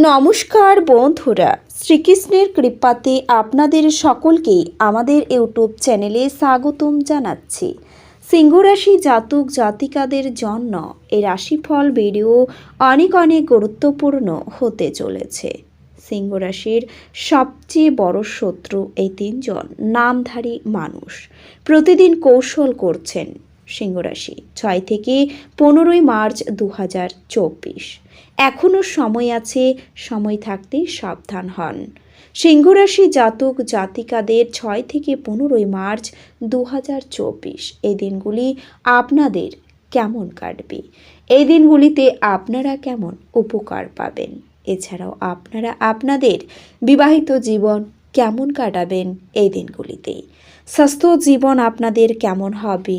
নমস্কার বন্ধুরা, শ্রীকৃষ্ণের কৃপাতে আপনাদের সকলকে আমাদের ইউটিউব চ্যানেলে স্বাগতম জানাচ্ছি। সিংহরাশি জাতক জাতিকাদের জন্য এই রাশিফল ভিডিও অনেক অনেক গুরুত্বপূর্ণ হতে চলেছে। সিংহরাশির সবচেয়ে বড় শত্রু এই তিনজন, নামধারী মানুষ। প্রতিদিন কৌশল করছেন সিংহরাশি ছয় থেকে পনেরোই মার্চ দু হাজার চব্বিশ। এখনও সময় আছে, সময় থাকতে সাবধান হন। সিংহরাশি জাতক জাতিকাদের ছয় থেকে পনেরোই মার্চ দু হাজার চব্বিশ। এই দিনগুলি আপনাদের কেমন কাটবে? এই দিনগুলিতে আপনারা কেমন উপকার পাবেন? এছাড়াও আপনারা আপনাদের বিবাহিত জীবন কেমন কাটাবেন এই দিনগুলিতে? স্বাস্থ্য জীবন আপনাদের কেমন হবে?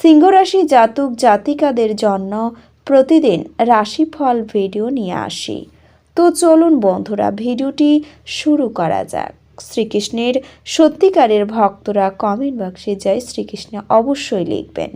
সিংহরাশি জাতক জাতিকাদের জন্য প্রতিদিন রাশিফল ভিডিও নিয়ে আসি। তো চলুন বন্ধুরা, ভিডিওটি শুরু করা যাক। শ্রীকৃষ্ণের সত্যিকারের ভক্তরা কমেন্ট বক্সে জয় শ্রীকৃষ্ণ অবশ্যই লিখবেন।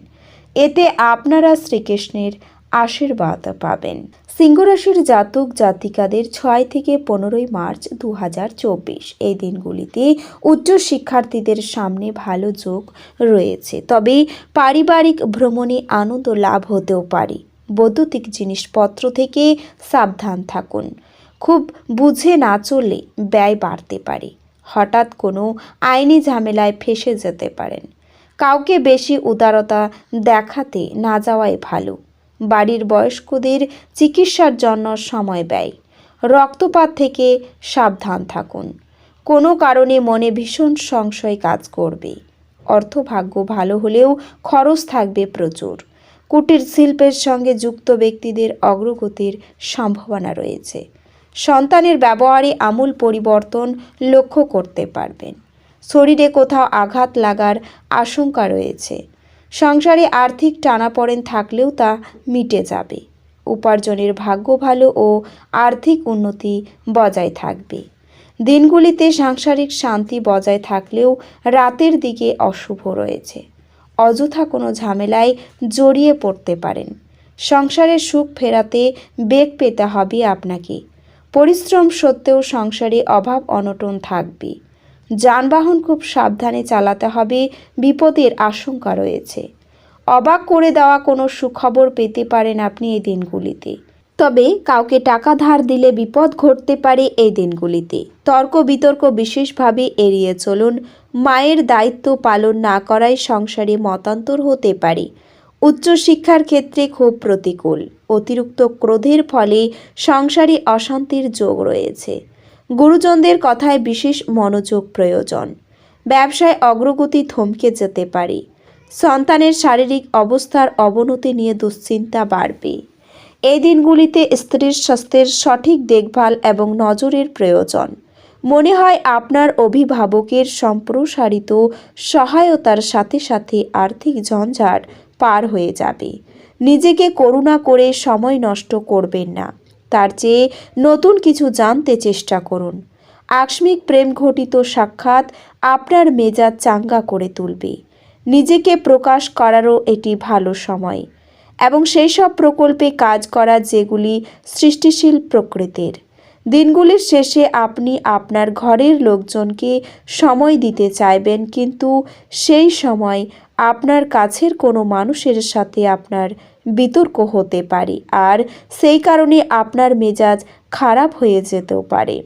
এতে আপনারা শ্রীকৃষ্ণের আশীর্বাদ পাবেন। সিংহরাশির জাতক জাতিকাদের ছয় থেকে পনেরোই মার্চ দু হাজার চব্বিশ। এই দিনগুলিতে উচ্চ শিক্ষার্থীদের সামনে ভালো যোগ রয়েছে। তবে পারিবারিক ভ্রমণে আনন্দ লাভ হতেও পারে। বৈদ্যুতিক জিনিসপত্র থেকে সাবধান থাকুন। খুব বুঝে না চললে ব্যয় বাড়তে পারে। হঠাৎ কোনো আইনি ঝামেলায় ফেসে যেতে পারেন। কাউকে বেশি উদারতা দেখাতে না যাওয়াই ভালো। বাড়ির বয়স্কদের চিকিৎসার জন্য সময় ব্যয়। রক্তপাত থেকে সাবধান থাকুন। কোনো কারণে মনে ভীষণ সংশয় কাজ করবে। অর্থভাগ্য ভালো হলেও খরচ থাকবে প্রচুর। কুটির শিল্পের সঙ্গে যুক্ত ব্যক্তিদের অগ্রগতির সম্ভাবনা রয়েছে। সন্তানের ব্যবহারে আমূল পরিবর্তন লক্ষ্য করতে পারবেন। শরীরে কোথাও আঘাত লাগার আশঙ্কা রয়েছে। সংসারে আর্থিক টানাপড়েন থাকলেও তা মিটে যাবে। উপার্জনের ভাগ্য ভালো ও আর্থিক উন্নতি বজায় থাকবে। দিনগুলিতে সাংসারিক শান্তি বজায় থাকলেও রাতের দিকে অশুভ রয়েছে। অযথা কোনো ঝামেলায় জড়িয়ে পড়তে পারেন। সংসারের সুখ ফেরাতে বেগ পেতে হবে আপনাকে। পরিশ্রম সত্ত্বেও সংসারে অভাব অনটন থাকবে। যানবাহন খুব সাবধানে চালাতে হবে, বিপদের আশঙ্কা রয়েছে। অবাক করে দেওয়া কোনো সুখবর পেতে পারেন আপনি এই দিনগুলিতে। তবে কাউকে টাকা ধার দিলে বিপদ ঘটতে পারে এই দিনগুলিতে। তর্ক বিতর্ক বিশেষভাবে এড়িয়ে চলুন। মায়ের দায়িত্ব পালন না করায় সংসারে মতান্তর হতে পারে। উচ্চশিক্ষার ক্ষেত্রে খুব প্রতিকূল। অতিরিক্ত ক্রোধের ফলে সংসারে অশান্তির যোগ রয়েছে। গুরুজনদের কথায় বিশেষ মনোযোগ প্রয়োজন। ব্যবসায় অগ্রগতি থমকে যেতে পারে। সন্তানের শারীরিক অবস্থার অবনতি নিয়ে দুশ্চিন্তা বাড়বে। এই দিনগুলিতে স্ত্রীর স্বাস্থ্যের সঠিক দেখভাল এবং নজরের প্রয়োজন। মনে হয় আপনার অভিভাবকের সম্প্রসারিত সহায়তার সাথে সাথে আর্থিক ঝঞ্ঝাট পার হয়ে যাবে। নিজেকে করুণা করে সময় নষ্ট করবেন না। তার চেয়ে নতুন কিছু জানতে চেষ্টা করুন। আকস্মিক প্রেম ঘটিত সাক্ষাৎ আপনার মেজাজ চাঙ্গা করে তুলবে। নিজেকে প্রকাশ করারও এটি ভালো সময়। এবং সেই সব প্রকল্পে কাজ করা যেগুলি সৃষ্টিশীল প্রকৃতির। দিনগুলির শেষে আপনি আপনার ঘরের লোকজনকে সময় দিতে চাইবেন, কিন্তু সেই সময় আপনার কাছের কোনো মানুষের সাথে আপনার বিতর্ক হতে পারে। আর সেই কারণে আপনার মেজাজ খারাপ হয়ে যেতেও পারে।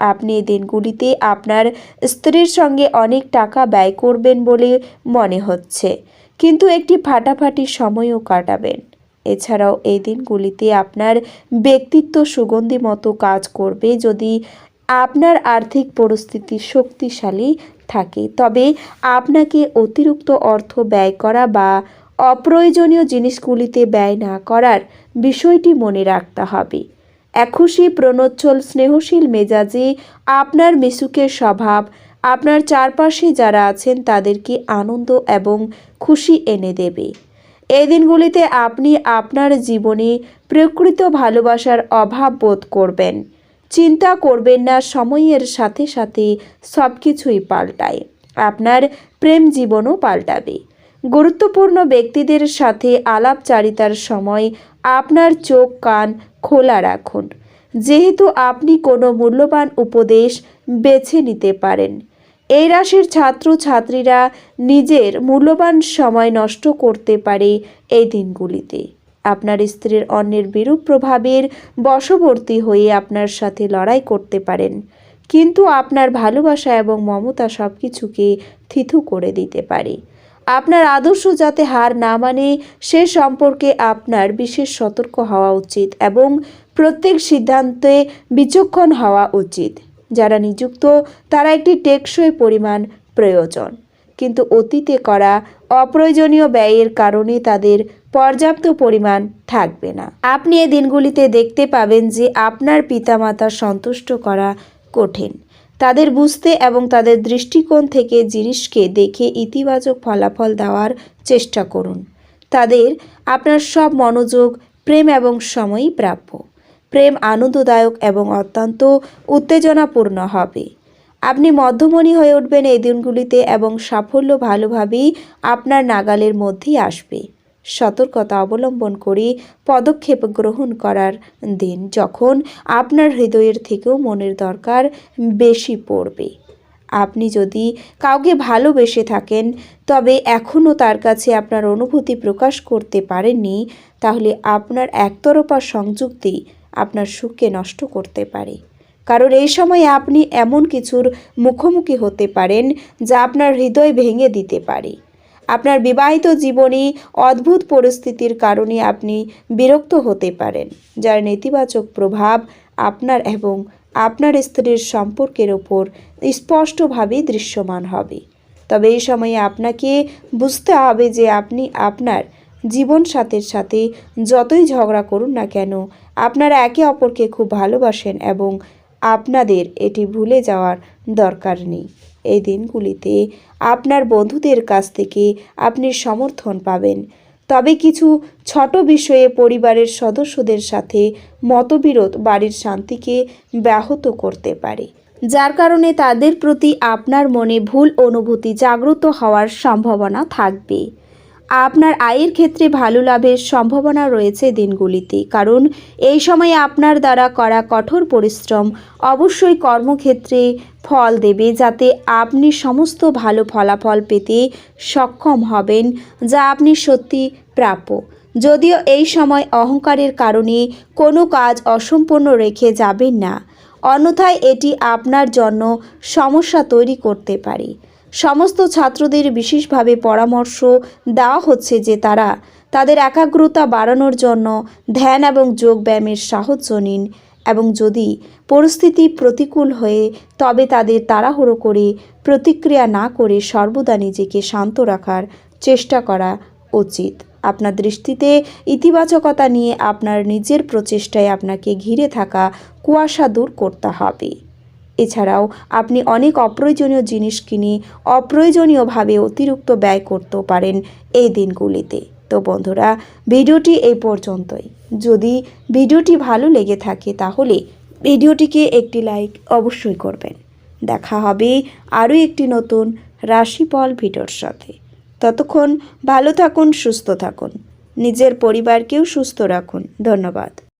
আপনি এই দিনগুলিতে আপনার স্ত্রীর সঙ্গে অনেক টাকা ব্যয় করবেন বলে মনে হচ্ছে। কিন্তু একটি ফাটাফাটি সময়ও কাটাবেন। এছাড়াও এই দিনগুলিতে আপনার ব্যক্তিত্ব সুগন্ধি মতো কাজ করবে যদি আপনার আর্থিক পরিস্থিতি শক্তিশালী থাকে। তবে আপনাকে অতিরিক্ত অর্থ ব্যয় করা বা অপ্রয়োজনীয় জিনিসগুলিতে ব্যয় না করার বিষয়টি মনে রাখতে হবে। এক খুশি প্রণোচ্ছল স্নেহশীল মেজাজে আপনার মিশুকের স্বভাব, আপনার চারপাশে যারা আছেন তাদেরকে আনন্দ এবং খুশি এনে দেবে। এই দিনগুলিতে আপনি আপনার জীবনে প্রকৃত ভালোবাসার অভাব বোধ করবেন। চিন্তা করবেন না, সময়ের সাথে সাথে সব কিছুই পাল্টায়। আপনার প্রেম জীবনও পাল্টাবে। গুরুত্বপূর্ণ ব্যক্তিদের সাথে আলাপচারিতার সময় আপনার চোখ, কান খোলা রাখুন। যেহেতু আপনি কোনো মূল্যবান উপদেশ বেছে নিতে পারেন, এই রাশির ছাত্র ছাত্রীরা নিজের মূল্যবান সময় নষ্ট করতে পারে এই দিনগুলিতে। আপনার স্ত্রীর অন্যের বিরূপ প্রভাবের বশবর্তী হয়ে আপনার সাথে লড়াই করতে পারেন, কিন্তু আপনার ভালোবাসা এবং মমতা সব কিছুকে থিথু করে দিতে পারে। আপনার আদর্শ যাতে হার না মানে সে সম্পর্কে আপনার বিশেষ সতর্ক হওয়া উচিত এবং প্রত্যেক সিদ্ধান্তে বিচক্ষণ হওয়া উচিত। যারা নিযুক্ত, তারা একটি টেকসই পরিমাণ প্রয়োজন। কিন্তু অতীতে করা অপ্রয়োজনীয় ব্যয়ের কারণে তাদের পর্যাপ্ত পরিমাণ থাকবে না। আপনি এই দিনগুলিতে দেখতে পাবেন যে আপনার পিতামাতা সন্তুষ্ট করা কঠিন। তাদের বুঝতে এবং তাদের দৃষ্টিকোণ থেকে জিনিসকে দেখে ইতিবাচক ফলাফল দেওয়ার চেষ্টা করুন। তাদের আপনার সব মনোযোগ, প্রেম এবং সময়ই প্রাপ্য। প্রেম আনন্দদায়ক এবং অত্যন্ত উত্তেজনাপূর্ণ হবে। আপনি মধ্যমণি হয়ে উঠবেন এই দিনগুলিতে এবং সাফল্য ভালোভাবেই আপনার নাগালের মধ্যেই আসবে। সতর্কতা অবলম্বন করে, পদক্ষেপ গ্রহণ করার দিন যখন আপনার হৃদয়ের থেকেও মনের দরকার বেশি পড়বে। আপনি যদি কাউকে ভালোবেসে থাকেন, তবে এখনও তার কাছে আপনার অনুভূতি প্রকাশ করতে পারেননি, তাহলে আপনার একতরফা সংযুক্তি আপনার সুখকে নষ্ট করতে পারে। কারণ এই সময় আপনি এমন কিছুর মুখোমুখি হতে পারেন, যা আপনার হৃদয় ভেঙে দিতে পারে। আপনার বিবাহিত জীবনে অদ্ভুত পরিস্থিতির কারণে আপনি বিরক্ত হতে পারেন, যার নেতিবাচক প্রভাব আপনার এবং আপনার স্ত্রীর সম্পর্কের ওপর স্পষ্টভাবে দৃশ্যমান হবে। তবে এই সময়ে আপনাকে বুঝতে হবে যে আপনি আপনার জীবন সাথের সাথে যতই ঝগড়া করুন না কেন, আপনারা একে অপরকে খুব ভালোবাসেন এবং আপনাদের এটি ভুলে যাওয়ার দরকার নেই। এই দিনগুলিতে আপনার বন্ধুদের কাছ থেকে আপনি সমর্থন পাবেন। তবে কিছু ছোট বিষয়ে পরিবারের সদস্যদের সাথে মতবিরোধ বাড়ির শান্তিকে ব্যাহত করতে পারে, যার কারণে তাদের প্রতি আপনার মনে ভুল অনুভূতি জাগ্রত হওয়ার সম্ভাবনা থাকবে। আপনার আয়ের ক্ষেত্রে ভালো লাভের সম্ভাবনা রয়েছে দিনগুলিতে, কারণ এই সময়ে আপনার দ্বারা করা কঠোর পরিশ্রম অবশ্যই কর্মক্ষেত্রে ফল দেবে যাতে আপনি সমস্ত ভালো ফলাফল পেতে সক্ষম হবেন, যা আপনি সত্যি প্রাপ্য। যদিও এই সময় অহংকারের কারণে কোনো কাজ অসম্পূর্ণ রেখে যাবেন না, অন্যথায় এটি আপনার জন্য সমস্যা তৈরি করতে পারে। সমস্ত ছাত্রদের বিশেষভাবে পরামর্শ দেওয়া হচ্ছে যে তারা তাদের একাগ্রতা বাড়ানোর জন্য ধ্যান এবং যোগব্যায়ামের সাহায্য নিন এবং যদি পরিস্থিতি প্রতিকূল হয়ে তবে তাদের তাড়াহুড়ো করে প্রতিক্রিয়া না করে সর্বদা নিজেকে শান্ত রাখার চেষ্টা করা উচিত। আপনার দৃষ্টিতে ইতিবাচকতা নিয়ে আপনার নিজের প্রচেষ্টায় আপনাকে ঘিরে থাকা কুয়াশা দূর করতে হবে। এছাড়াও আপনি অনেক অপ্রয়োজনীয় জিনিস কিনে অপ্রয়োজনীয়ভাবে অতিরিক্ত ব্যয় করতেও পারেন এই দিনগুলিতে। তো বন্ধুরা, ভিডিওটি এই পর্যন্তই। যদি ভিডিওটি ভালো লেগে থাকে তাহলে ভিডিওটিকে একটি লাইক অবশ্যই করবেন। দেখা হবে আরও একটি নতুন রাশিফল ভিডিওর সাথে। ততক্ষণ ভালো থাকুন, সুস্থ থাকুন। নিজের পরিবারকেও সুস্থ রাখুন। ধন্যবাদ।